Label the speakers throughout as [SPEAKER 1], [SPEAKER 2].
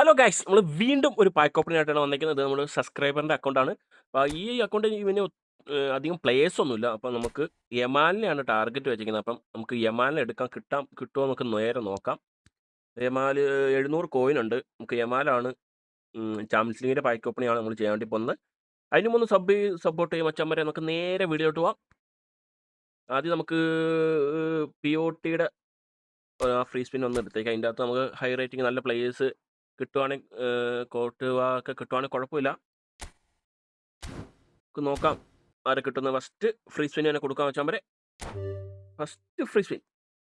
[SPEAKER 1] Hello guys നമ്മൾ വീണ്ടും ഒരു പാക്ക് ഓപ്പണിംഗ് ആയിട്ടാണ് വന്നിരിക്കുന്നത് നമ്മുടെ സബ്സ്ക്രൈബറിന്റെ അക്കൗണ്ടാണ് അപ്പോൾ ഈ അക്കൗണ്ടിൽ ഇവന് അധികം പ്ലേയേഴ്സ് ഒന്നുമില്ല. അപ്പോൾ നമുക്ക് യമാലിനെയാണ് ടാർഗറ്റ് വെച്ചിരിക്കുന്നത്. അപ്പം നമുക്ക് യമാലിനെ എടുക്കാൻ കിട്ടാം കിട്ടുമോ നമുക്ക് നേരെ നോക്കാം. യമാൽ എഴുന്നൂറ് കോയിൻ ഉണ്ട്. നമുക്ക് യമാലാണ് ചാമ്പ്യൻസ് ലീഗിന്റെ പാക്ക് ഓപ്പണിയാണ് നമ്മൾ ചെയ്യാൻ വേണ്ടി പോകുന്നത്. അതിന് മുന്ന് സബ് സപ്പോർട്ട് ചെയ്യും വരെ നമുക്ക് നേരെ വീഡിയോട്ട് പോവാം. ആദ്യം നമുക്ക് പി ഒ ടിയുടെ ഫ്രീ സ്പിൻ ഒന്ന് എടുത്തേക്കാം. അതിന്റെ അകത്ത് നമുക്ക് ഹൈ റേറ്റിംഗ് നല്ല പ്ലേയേഴ്സ് കിട്ടുവാണെങ്കിൽ കോട്ടുക ഒക്കെ കിട്ടുവാണെങ്കിൽ കുഴപ്പമില്ല. നമുക്ക് നോക്കാം ആരെ കിട്ടുന്ന ഫസ്റ്റ് ഫ്രീ സ്പിൻ തന്നെ കൊടുക്കാൻ വെച്ചാൽ വരെ ഫസ്റ്റ് ഫ്രീ സ്പിൻ.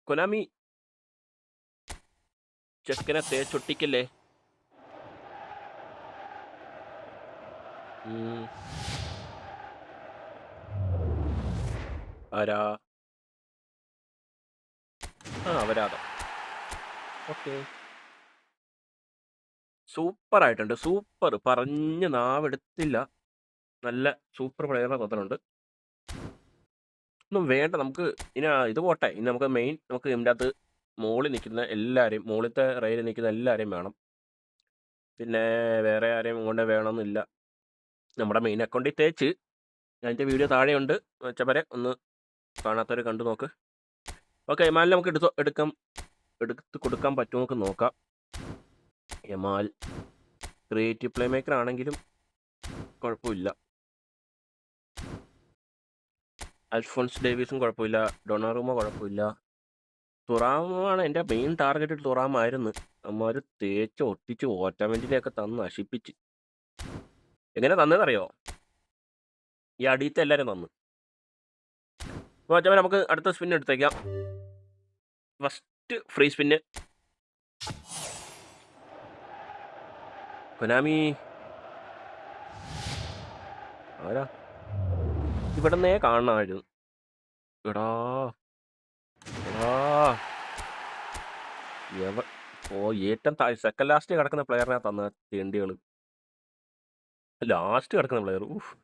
[SPEAKER 1] കൊനാമി. ചെക്കനെ തേച്ചൊട്ടിക്കല്ലേ. ആരാ? ആ അവരാതാ ഓക്കെ. സൂപ്പർ ആയിട്ടുണ്ട് സൂപ്പർ. പറഞ്ഞ് നാവെടുത്തില്ല. നല്ല സൂപ്പർ പ്ലെയറെ തോന്നുന്നുണ്ട് ഒന്നും വേണ്ട. നമുക്ക് ഇനി ഇത് പോട്ടെ. ഇനി നമുക്ക് മെയിൻ നമുക്ക് ഇതിന്റെ അകത്ത് മുകളിൽ നിൽക്കുന്ന എല്ലാവരെയും മുകളിലത്തെ റെയിൽ നിൽക്കുന്ന എല്ലാവരെയും വേണം. പിന്നെ വേറെ ആരെയും കൊണ്ട് വേണമെന്നില്ല. നമ്മുടെ മെയിൻ അക്കൗണ്ടിൽ തേച്ച്. അതിന്റെ വീഡിയോ താഴെയുണ്ട്. വെച്ചവരെ ഒന്ന് കാണാത്തവർ കണ്ടു നോക്ക്. ഓക്കെ മാലിൽ നമുക്ക് എടുത്തോ എടുക്കാം. എടുത്ത് കൊടുക്കാൻ പറ്റുമോ നമുക്ക് നോക്കാം. എമാൽ ക്രിയേറ്റീവ് പ്ലേ മേക്കർ ആണെങ്കിലും കുഴപ്പമില്ല. അൽഫോൺസ് ഡേവിസും കുഴപ്പമില്ല. ഡൊണാറുമോ കുഴപ്പമില്ല. തുറാമാണ് എന്റെ മെയിൻ ടാർഗറ്റ് തുറാമായിരുന്നു അമ്മമാർ തേച്ച് ഒട്ടിച്ച് ഓട്ടോമെന്റിനെയൊക്കെ തന്ന് നശിപ്പിച്ച്. എങ്ങനെ തന്നതറിയോ ഈ അടിയത്തെ എല്ലാവരും തന്നു. അപ്പോൾ നമുക്ക് അടുത്ത സ്പിൻ എടുത്തേക്കാം. ഫസ്റ്റ് ഫ്രീ സ്പിന്ന് കൊനാമി. ആരാ? ഇവിടുന്നേ കാണണമായിരുന്നു. എടാ. എടാ. എവ ഓ ഏറ്റവും സെക്കൻഡ് ലാസ്റ്റ് കിടക്കുന്ന പ്ലെയറിനെ തന്ന തേണ്ടികൾ ലാസ്റ്റ് കിടക്കുന്ന പ്ലെയർ ഊഫ്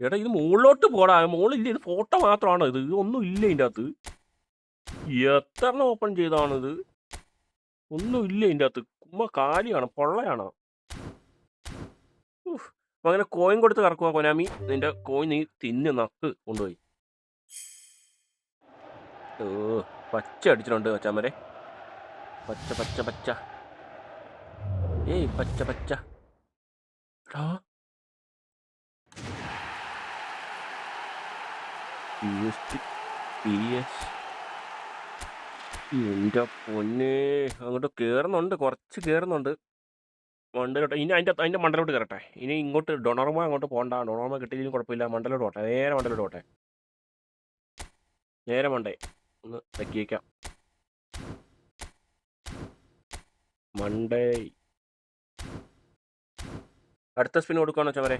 [SPEAKER 1] എടാ ഇത് മുകളിലോട്ട് പോടാ. മുകളില്ല ഇത് ഫോട്ടോ മാത്രമാണോ ഇത്? ഒന്നും ഇല്ല ഇതിന്റെ അകത്ത്. എത്ര ഓപ്പൺ ചെയ്താണിത്? ഒന്നും ഇല്ല ഇതിന്റെ അകത്ത്. കുമ്മ കാലിയാണ് പൊള്ളയാണ്? ഉഫ്. അങ്ങനെ കോയിൻ കൊടുത്ത് കറക്കുക കൊനാമി നിന്റെ കോയിൻ നീ തിന്ന് നക്ക് കൊണ്ടുപോയി. ഓ പച്ച അടിച്ചിട്ടുണ്ട് മച്ചാമരെ പച്ച പച്ച പച്ച. ഏയ് പച്ച പച്ച. എടാ. പൊന്നേ. അങ്ങോട്ട് കേറുന്നുണ്ട്. കുറച്ച് കയറുന്നുണ്ട് മണ്ടലോട്ട് ഇനി അതിന്റെ അതിന്റെ മണ്ടലോട്ട് കയറട്ടെ. ഇനി ഇങ്ങോട്ട് ഡൊണർമ അങ്ങോട്ട് പോകണ്ട ഡൊണർമ കിട്ടിയില്ലെങ്കിൽ കുഴപ്പമില്ല. മണ്ടലോട്ട് പോട്ടെ. നേരെ മണ്ടലോട്ട് പോട്ടെ. നേരെ മണ്ടേ. ഒന്ന് തക്കിയേക്കാം. മണ്ടേ. അടുത്ത സ്പിൻ കൊടുക്കുകയാണോ ചവരെ?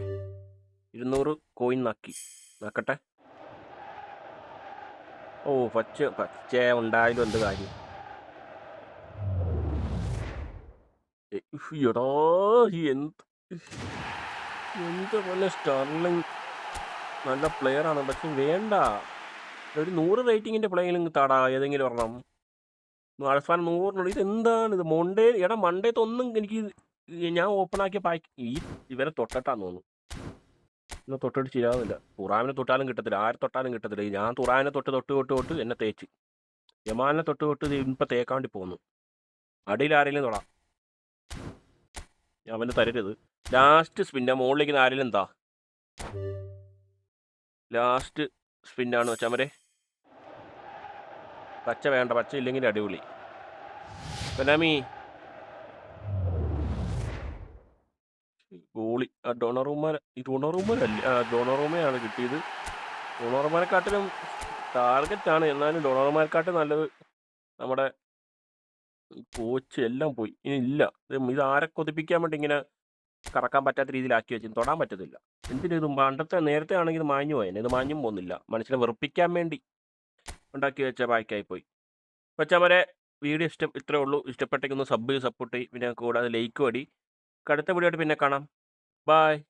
[SPEAKER 1] ഇരുന്നൂറ് കോയിൻ നാക്കി. നാക്കട്ടെ. ഓ പച്ച പച്ച ഉണ്ടായാലും എന്ത് കാര്യം? എന്ത് എന്ത് പോലെ സ്റ്റർലിങ് നല്ല പ്ലെയർ ആണ്. പക്ഷെ വേണ്ട. ഒരു നൂറ് റേറ്റിങ്ങിന്റെ പ്ലെയിലിങ് താടാ ഏതെങ്കിലും ഒരെണ്ണം. അവസാനം നൂറിനുള്ളിൽ ഇത് എന്താണ് ഇത്? മൊണ്ടേ എടാ മൺഡേത്ത് ഒന്നും എനിക്ക് ഞാൻ ഓപ്പൺ ആക്കിയ പാക്ക് ഈ ഇവരെ തൊട്ടട്ടാന്ന് തോന്നുന്നു. ഇന്ന് തൊട്ടിട്ട് ശരിയാവുന്നില്ല. തുറാവിനെ തൊട്ടാലും കിട്ടത്തില്ല. ആരെ തൊട്ടാലും കിട്ടത്തില്ല. ഞാൻ തുറാവിനെ തൊട്ട് തൊട്ട് തൊട്ട് തൊട്ട് എന്നെ തേച്ച്. യമാനെ തൊട്ട് തൊട്ട് ഇപ്പം തേക്കാണ്ടി പോകുന്നു അടിയിൽ ആരെങ്കിലും തൊടാം. അവന് തരരുത്. ലാസ്റ്റ് സ്പിന്നാ മുകളിലേക്ക് ആരെങ്കിലും എന്താ? ലാസ്റ്റ് സ്പിന്നാണ് വെച്ചാമരെ പച്ച വേണ്ട. പച്ച ഇല്ലെങ്കിൽ അടിപൊളി. ബനാമി. ഗോളി. ആ ഡൊണറൂമാൻ ഈ ഡൊണറൂമാനല്ല ആ ഡൊണറൂമയാണ് കിട്ടിയത്. ഡൊണറൂമാനെക്കാട്ടിലും ടാർഗറ്റാണ് എന്നാലും ഡൊണറൂമാനെക്കാട്ടും നല്ലത് നമ്മുടെ കോച്ച് എല്ലാം പോയി. ഇനി ഇല്ല. ഇത് ആരെ കൊതിപ്പിക്കാൻ വേണ്ടി ഇങ്ങനെ കറക്കാൻ പറ്റാത്ത രീതിയിലാക്കി വെച്ചു തൊടാൻ പറ്റത്തില്ല. എന്തിനും ഇത് പണ്ടത്തെ നേരത്തെ ആണെങ്കിൽ ഇത് മാഞ്ഞു പോയേനെ. ഇത് മാഞ്ഞും പോകുന്നില്ല. മനുഷ്യനെ വെറുപ്പിക്കാൻ വേണ്ടി ഉണ്ടാക്കി വെച്ച ബാക്കായി പോയി. വരെ വീഡിയോ ഇഷ്ടം ഇത്രേ ഉള്ളൂ. ഇഷ്ടപ്പെട്ടെങ്കിൽ ഒന്ന് സബ് സപ്പോർട്ട് ചെയ്യും. പിന്നെ കൂടാതെ ലൈക്ക് അടി. കടുത്ത വീഡിയോ പിന്നെ കാണാം. ബായ്